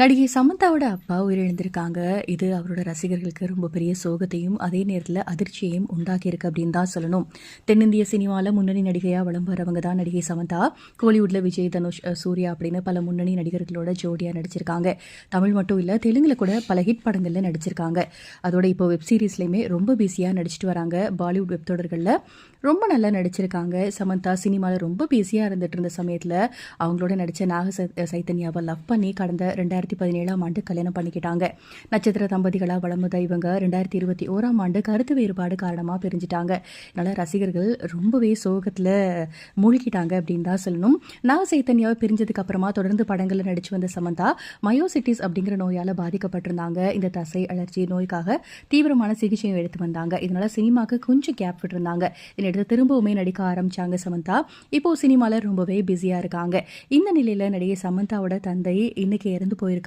நடிகை சமந்தாவோட அப்பா உயிரிழந்திருக்காங்க. இது அவரோட ரசிகர்களுக்கு ரொம்ப பெரிய சோகத்தையும் அதே நேரத்தில் அதிர்ச்சியையும் உண்டாக்கியிருக்கு அப்படின்னு தான் சொல்லணும். தென்னிந்திய சினிமாவில் முன்னணி நடிகையாக வளம் வரவங்க தான் நடிகை சமந்தா. கோலிவுட்ல விஜய் தனுஷ் சூர்யா அப்படின்னு பல முன்னணி நடிகர்களோட ஜோடியாக நடிச்சிருக்காங்க. தமிழ் மட்டும் இல்லை தெலுங்குல கூட பல ஹிட் படங்களில் நடிச்சிருக்காங்க. அதோட இப்போ வெப் சீரிஸ்லையுமே ரொம்ப பிஸியாக நடிச்சிட்டு வராங்க. பாலிவுட் வெப் தொடர்களில் ரொம்ப நல்லா நடிச்சிருக்காங்க. சமந்தா சினிமாவில் ரொம்ப பிஸியாக இருந்துட்டு இருந்த சமயத்தில் அவங்களோட நடித்த நாக சை- சைத்தன்யாவை லவ் பண்ணி கடந்த ரெண்டாயிரத்தி பதினேழாம் ஆண்டு கல்யாணம் பண்ணிக்கிட்டாங்க. நட்சத்திர தம்பதிகளாக வளம் வந்த இவங்க ரெண்டாயிரத்தி இருபத்தி ஓராம் ஆண்டு கருத்து வேறுபாடு காரணமாக பிரிஞ்சிட்டாங்க. அதனால் ரசிகர்கள் ரொம்பவே சோகத்தில் மூழ்கிட்டாங்க அப்படின்னு தான் சொல்லணும். நான் சைத்தன்யாவை பிரிஞ்சதுக்கு அப்புறமா தொடர்ந்து படங்களில் நடிச்சு வந்த சமந்தா மயோசிட்டிஸ் அப்படிங்கிற நோயால் பாதிக்கப்பட்டிருந்தாங்க. இந்த தசை அலர்ஜி நோய்க்காக தீவிரமான சிகிச்சையும் எடுத்து வந்தாங்க. இதனால சினிமாக்கு கொஞ்சம் கேப் விட்டுருந்தாங்க. இதனடுத்து திரும்பவுமே நடிக்க ஆரம்பிச்சாங்க சமந்தா. இப்போ சினிமாவில் ரொம்பவே பிஸியாக இருக்காங்க. இந்த நிலையில் நடிகை சமந்தாவோட தந்தை இன்னைக்கு இறந்து போயிருக்காங்க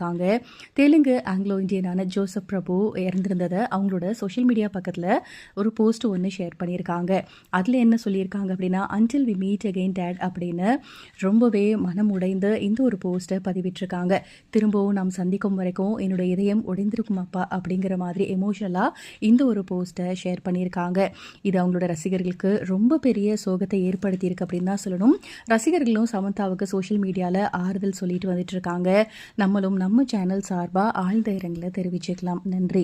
தெலுங்கு ஆங்கிலோ இந்தியனான ஜோசப் பிரபு இறந்திருந்ததை அவங்களோட சோஷியல் மீடியா பக்கத்தில் ஒரு போஸ்ட் ஒன்று ஷேர் பண்ணியிருக்காங்க. அதில் என்ன சொல்லியிருக்காங்க அப்படின்னா until we meet again dad அப்படின்னு ரொம்பவே மனம் உடைந்து இந்த ஒரு போஸ்ட்டை பதிவிட்டிருக்காங்க. திரும்பவும் நாம் சந்திக்கும் வரைக்கும் என்னோட இதயம் உடைந்திருக்கும் அப்பா அப்படிங்கிற மாதிரி எமோஷனலாக இந்த ஒரு போஸ்ட்டை ஷேர் பண்ணியிருக்காங்க. இது அவங்களோட ரசிகர்களுக்கு ரொம்ப பெரிய சோகத்தை ஏற்படுத்தியிருக்கு அப்படின்னு தான் சொல்லணும். ரசிகர்களும் சமந்தாவுக்கு சோஷியல் மீடியாவில் ஆறுதல் சொல்லிட்டு வந்துட்டு இருக்காங்க நம்மளும் நம்ம சேனல் சார்பாக ஆழ்ந்த இரங்கலை தெரிவிச்சுக்கலாம். நன்றி.